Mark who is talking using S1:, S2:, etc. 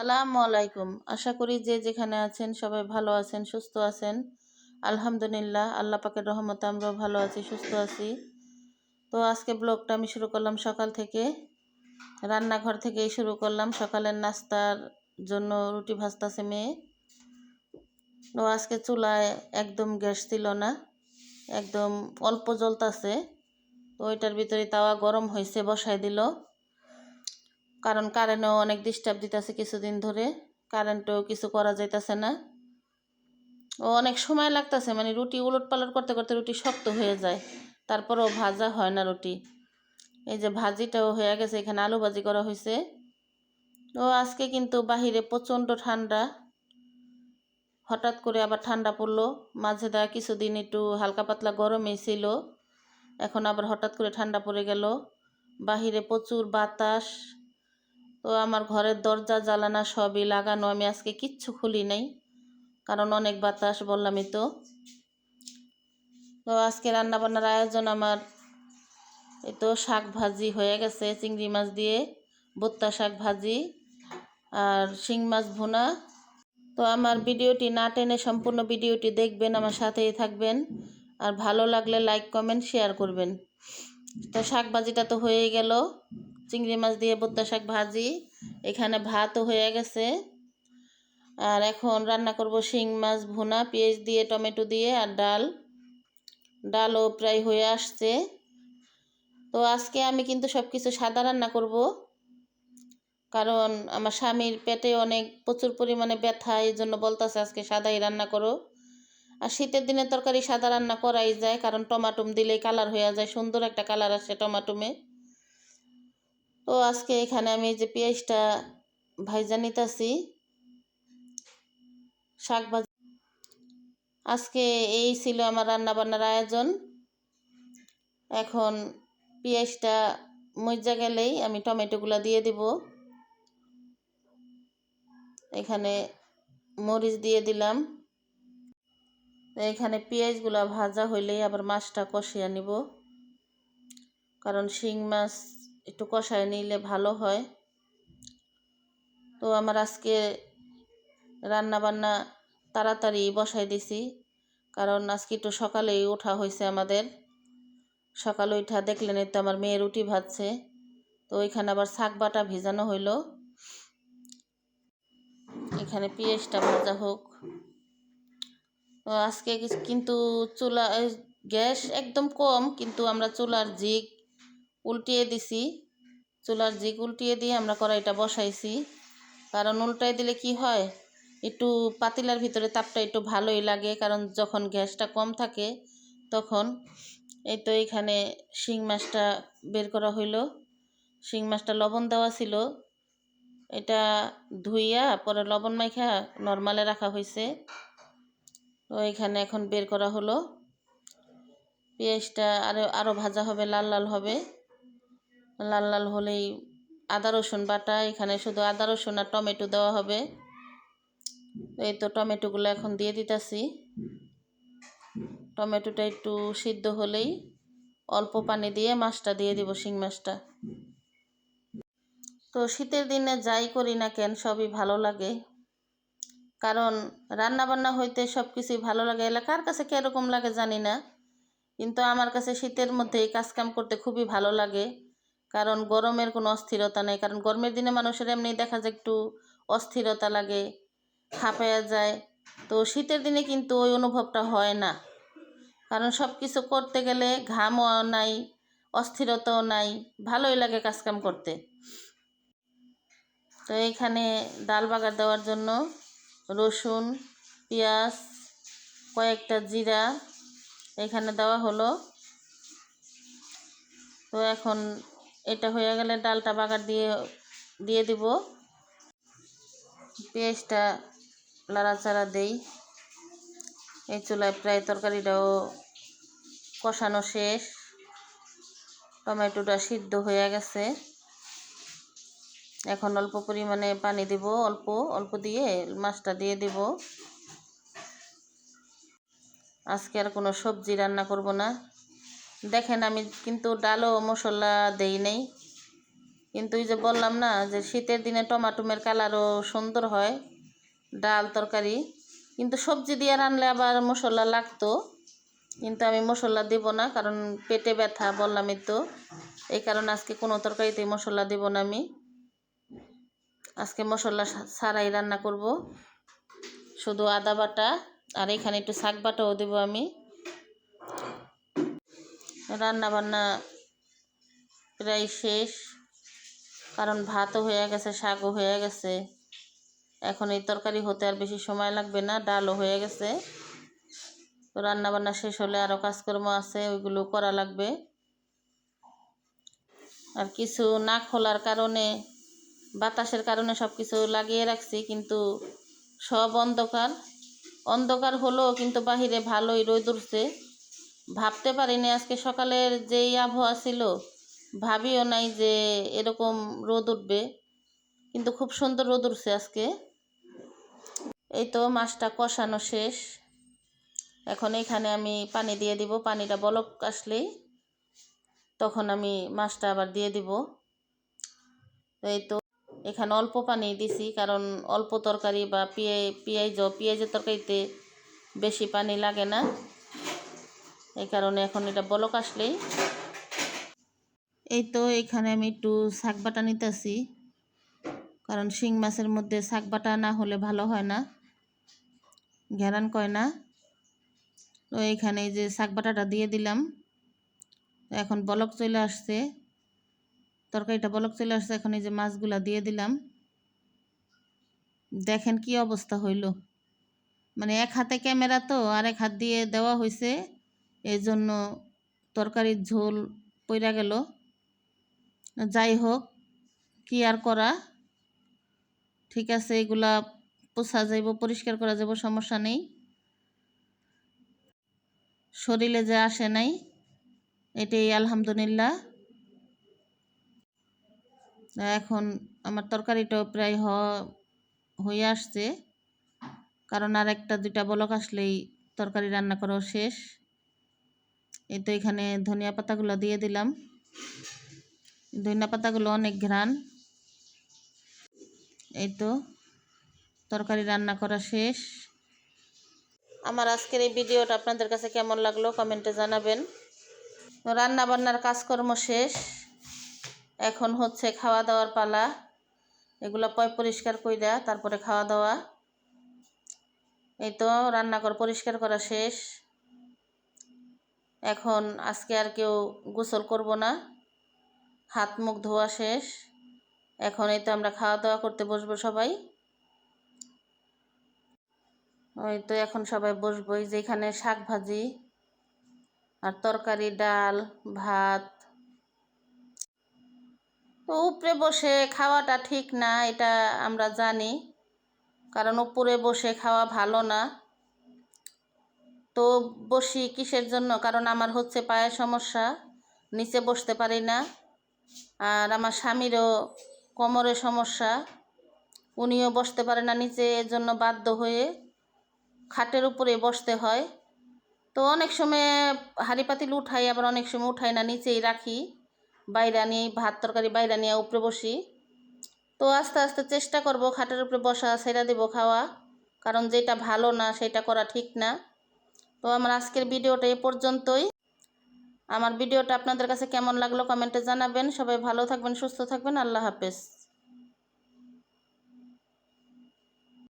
S1: সালামু আলাইকুম। আশা করি যে যেখানে আছেন সবাই ভালো আছেন, সুস্থ আছেন। আলহামদুলিল্লাহ, আল্লাহ পাকের রহমতে আমরাও ভালো আছি, সুস্থ আছি। তো আজকে ব্লগটা আমি শুরু করলাম সকাল থেকে। রান্নাঘর থেকেই শুরু করলাম। সকালের নাস্তার জন্য রুটি ভাজতাছে মেয়ে। তো আজকে চুলায় একদম গ্যাস ছিল না। একদম অল্প জ্বলতাছে। তো ওইটার ভিতরে তাওয়া গরম হয়েছে বসাই দিল। কারণ কারেন্টও অনেক ডিস্টার্ব দিতেছে কিছুদিন ধরে কারেন্টও কিছু করা যাইতেছে না। ও অনেক সময় লাগতেছে মানে রুটি উলট পালট করতে করতে রুটি শক্ত হয়ে যায়, তারপরেও ভাজা হয় না রুটি। এই যে ভাজিটাও হয়ে গেছে, এখানে আলু ভাজি করা হয়েছে ও আজকে কিন্তু বাহিরে প্রচণ্ড ঠান্ডা। হঠাৎ করে আবার ঠান্ডা পড়ল, মাঝে দেওয়া কিছুদিন একটু হালকা পাতলা গরমই ছিল, এখন আবার হঠাৎ করে ঠান্ডা পড়ে গেল। বাহিরে প্রচুর বাতাস তো আমার ঘরের দরজা জ্বালানা সবই লাগানো। আমি আজকে কিচ্ছু খুলি নাই, কারণ অনেক বাতাস বললামই তো। তো আজকে রান্নাবান্নার আয়োজন আমার, এই তো শাক ভাজি হয়ে গেছে, চিংড়ি মাছ দিয়ে বোত্তা শাক ভাজি আর শিং মাছ ভুনা। তো আমার ভিডিওটি না টেনে সম্পূর্ণ ভিডিওটি দেখবেন, আমার সাথেই থাকবেন। আর ভালো লাগলে লাইক, কমেন্ট, শেয়ার করবেন। তো শাক ভাজিটা তো হয়েই গেল। চিংড়ি মাছ দিয়ে বোত্তা শাক ভাজি। এখানে ভাতও হয়ে গেছে। আর এখন রান্না করব শিং মাছ ভুনা, পেঁয়াজ দিয়ে, টমেটো দিয়ে আর ডাল। ডালও প্রায় হয়ে আসছে। তো আজকে আমি কিন্তু সব কিছু সাদা রান্না করব। কারণ আমার স্বামীর পেটে অনেক প্রচুর পরিমাণে ব্যথা, এই জন্য বলতেছে আজকে সাদাই রান্না করো। আর শীতের দিনে তরকারি সাদা রান্না করাই যায়, কারণ টমাটুম দিলেই কালার হয়ে যায়, সুন্দর একটা কালার আসে টমাটুমে। তো আজকে এখানে আমি যে পেঁয়াজটা ভাইজা নিতেছি, শাক ভাজি আজকে এই ছিল আমার রান্না বান্নার আয়োজন। এখন পেঁয়াজটা মজা গেলেই আমি টমেটোগুলো দিয়ে দিব। এখানে মরিচ দিয়ে দিলাম। এখানে পেঁয়াজগুলো ভাজা হইলেই আবার মাছটা কষিয়ে নিব। কারণ শিং মাছ একটু কষায় নিলে ভালো হয়। তো আমার আজকে রান্না বান্না তাড়াতাড়ি বসাই দিছি, কারণ আজকে একটু সকালেই ওঠা হয়েছে আমাদের। সকালে উঠা দেখলেন তো আমার মেয়ে রুটি ভাজছে, তো ওইখানে আবার শাক বাটা ভিজানো হইল। এখানে পেঁয়াজটা ভাজা হোক। আজকে কিন্তু চুলা গ্যাস একদম কম, কিন্তু আমরা চুলার জিগ উল্টিয়ে দিছি। চুলার জিগ উল্টিয়ে দিয়ে আমরা কড়াইটা বসাইছি। কারণ উল্টাই দিলে কি হয়? একটু পাতিলার ভিতরে তাপটা একটু ভালোই লাগে। কারণ যখন গ্যাসটা কম থাকে, তখন এই তো এইখানে শিং মাছটা বের করা হইল। শিং মাছটা লবণ দেওয়া ছিল। এটা ধুইয়া পরে লবণ মাইখা নর্মালে রাখা হয়েছে তো এখানে এখন বের করা হলো। পেঁয়াজটা আরও আরও ভাজা হবে, লাল লাল হবে। লাল লাল হলেই আদা রসুন বাটা, এখানে শুধু আদা রসুন আর টমেটো দেওয়া হবে। এই তো টমেটোগুলো এখন দিয়ে দিতেছি। টমেটোটা একটু সিদ্ধ হলেই অল্প পানি দিয়ে মাছটা দিয়ে দিব, শিং মাছটা। তো শীতের দিনে যাই করি না কেন, সবই ভালো লাগে। কারণ রান্না বান্না হইতে সব কিছুই ভালো লাগে। এলাকার কাছে কীরকম লাগে জানি না। কিন্তু আমার কাছে শীতের মধ্যে এই কাজকাম করতে খুবই ভালো লাগে। কারণ গরমের কোনো অস্থিরতা নেই। কারণ গরমের দিনে মানুষের এমনি দেখা যায় একটু অস্থিরতা লাগে, হাঁপায়া যায়। তো শীতের দিনে কিন্তু ওই অনুভবটা হয় না। কারণ সব কিছু করতে গেলে ঘামও নাই, অস্থিরতাও নাই, ভালোই লাগে কাজকাম করতে। তো এখানে ডাল বাগার দেওয়ার জন্য রসুন, পেঁয়াজ, কয়েকটা জিরা এখানে দেওয়া হলো। তো এখন এটা হয়ে গেলে ডালটা বাগার দিয়ে দিয়ে দিব। পেঁয়াজটা লাড়াচাড়া দেই। এই চুলায় প্রায় তরকারিটাও কষানো শেষ। টমেটোটা সিদ্ধ হয়ে গেছে। এখন অল্প পরিমাণে পানি দিব, অল্প অল্প দিয়ে মাছটা দিয়ে দিব। আজকে আর কোনো সবজি রান্না করব না। দেখেন আমি কিন্তু ডালও মশলা দেই নেই। কিন্তু ওই যে বললাম না যে শীতের দিনে টমাটোমের কালারও সুন্দর হয়, ডাল তরকারি। কিন্তু সবজি দিয়ে রানলে আবার মশলা লাগতো, কিন্তু আমি মশলা দেব না কারণ পেটে ব্যথা বললামই তো। এই কারণে আজকে কোনো তরকারিতে মশলা দেব না আমি। আজকে মশলা ছাড়াই রান্না করব। শুধু আদা বাটা আর এখানে একটু শাক বাটাও দেবো আমি। রান্না বান্না প্রায় শেষ। কারণ ভাতও হয়ে গেছে, শাকও হয়ে গেছে। এখন এই তরকারি হতে আর বেশি সময় লাগবে না, ডালও হয়ে গেছে। তো রান্না বান্না শেষ হলে আরও কাজকর্ম আছে, ওইগুলো করা লাগবে। আর কিছু না খোলার কারণে, বাতাসের কারণে সব কিছু লাগিয়ে রাখছি, কিন্তু সব অন্ধকার। অন্ধকার হলো কিন্তু বাহিরে ভালোই রোদ উঠছে। ভাবতে পারিনি আজকে সকালের যেই আবহাওয়া ছিল, ভাবিও নাই যে এরকম রোদ উঠবে, কিন্তু খুব সুন্দর রোদ উঠছে আজকে। এই তো মাছটা কষানো শেষ। এখন এখানে আমি পানি দিয়ে দিব, পানিটা বলক আসলেই। তখন আমি মাছটা আবার দিয়ে দিব। এই তো এখানে অল্প পানি দিছি, কারণ অল্প তরকারি বা পিঁয়া পেঁয়াজ পেঁয়াজের তরকারিতে বেশি পানি লাগে না। এই কারণে এখন এটা বলক আসলেই। এই তো এখানে আমি একটু শাক বাটা নিতেছি, কারণ শিং মাছের মধ্যে শাক বাটা না হলে ভালো হয় না, ঘেরান কয় না। তো এখানে যে শাক বাটাটা দিয়ে দিলাম এখন বলক চলে আসছে, তরকারিটা বলক চলে আসছে, এখন এই যে মাছগুলা দিয়ে দিলাম। দেখেন কি অবস্থা হইল। মানে এক হাতে ক্যামেরা তো আর এক হাত দিয়ে দেওয়া হয়েছে এই জন্য তরকারির ঝোল পইরা গেল। যাই হোক, কি আর করা? ঠিক আছে, এগুলা পোছা যাইব, পরিষ্কার করা যাব সমস্যা নেই। শরীরে যে আসে নাই, এটাই আলহামদুলিল্লাহ। এখন আমার তরকারিটাও প্রায় হ, হয়ে আসছে। কারণ আর একটা, দুইটা বলক আসলেই তরকারি রান্না করাও শেষ। এই তো এখানে ধনিয়া পাতাগুলো দিয়ে দিলাম। ধনিয়া পাতাগুলো অনেক ঘ্রাণ। এই তো তরকারি রান্না করা শেষ। আমার আজকের এই ভিডিওটা আপনাদের কাছে কেমন লাগল কমেন্টে জানাবেন। রান্না বান্নার কাজকর্ম শেষ। এখন হচ্ছে খাওয়া দাওয়ার পালা। এগুলো পয় পরিষ্কার কইরা তারপরে খাওয়া দাওয়া এই তো রান্নাঘর পরিষ্কার করা শেষ। এখন আজকে আর কেউ গোসল করব না। হাত মুখ ধোয়া শেষ। এখন এই তো আমরা খাওয়া দাওয়া করতে বসবো সবাই। ওই তো এখন সবাই বসবো, এই যে শাক ভাজি আর তরকারি, ডাল, ভাত। তো উপরে বসে খাওয়াটা ঠিক না, এটা আমরা জানি। কারণ উপরে বসে খাওয়া ভালো না। তো বসি কিসের জন্য? কারণ আমার হচ্ছে পায়ের সমস্যা, নিচে বসতে পারি না। আর আমার স্বামীরও কোমরের সমস্যা, উনিও বসতে পারে না নিচে এর জন্য বাধ্য হয়ে খাটের উপরে বসতে হয়। তো অনেক সময় হাঁড়ি পাতিল উঠাই, আবার অনেক সময় উঠাই না, নিচেই রাখি। বাইরে নিয়ে ভাত তরকারি বাইরে নিয়ে উপরে বসি। তো আস্তে আস্তে চেষ্টা করব খাটের উপরে বসা সেরা দেবো খাওয়া। কারণ যেটা ভালো না, সেটা করা ঠিক না। তো আমার আজকের ভিডিওটা এ পর্যন্তই। আমার ভিডিওটা আপনাদের কাছে কেমন লাগল কমেন্টে জানাবেন। সবাই ভালো থাকবেন, সুস্থ থাকবেন। আল্লাহ হাফেজ।